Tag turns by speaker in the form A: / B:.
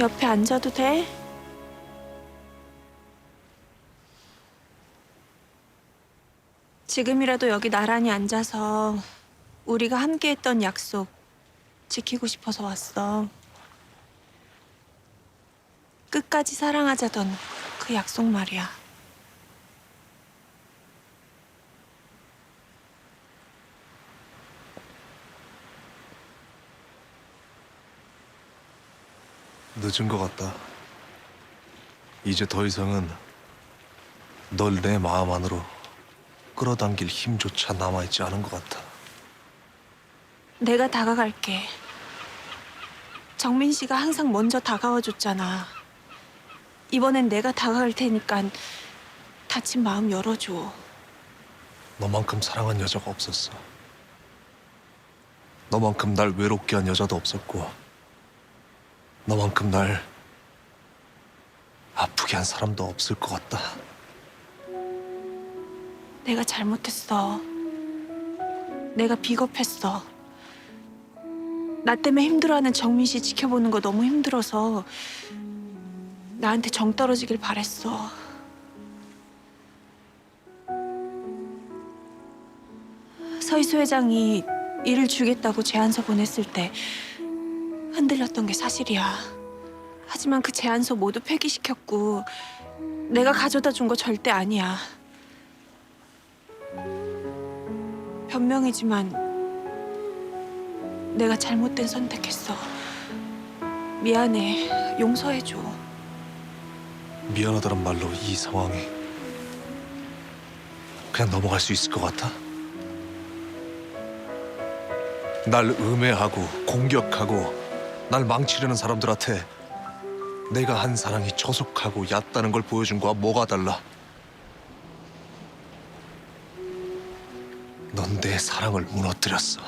A: 옆에 앉아도 돼? 지금이라도 여기 나란히 앉아서 우리가 함께 했던 약속 지키고 싶어서 왔어. 끝까지 사랑하자던 그 약속 말이야.
B: 늦은 것 같다. 이제 더 이상은 널 내 마음 안으로 끌어당길 힘조차 남아있지 않은 것 같아.
A: 내가 다가갈게. 정민 씨가 항상 먼저 다가와 줬잖아. 이번엔 내가 다가갈 테니까 다친 마음 열어줘.
B: 너만큼 사랑한 여자가 없었어. 너만큼 날 외롭게 한 여자도 없었고, 너만큼 날 아프게 한 사람도 없을 것 같다.
A: 내가 잘못했어. 내가 비겁했어. 나 때문에 힘들어하는 정민 씨 지켜보는 거 너무 힘들어서 나한테 정 떨어지길 바랬어. 서희수 회장이 일을 주겠다고 제안서 보냈을 때 흔들렸던 게 사실이야. 하지만 그 제안서 모두 폐기시켰고 내가 가져다 준 거 절대 아니야. 변명이지만 내가 잘못된 선택했어. 미안해. 용서해줘.
B: 미안하다는 말로 이 상황이 그냥 넘어갈 수 있을 것 같아? 날 음해하고 공격하고 날 망치려는 사람들한테 내가 한 사랑이 저속하고 얕다는 걸 보여준 거와 뭐가 달라? 넌 내 사랑을 무너뜨렸어.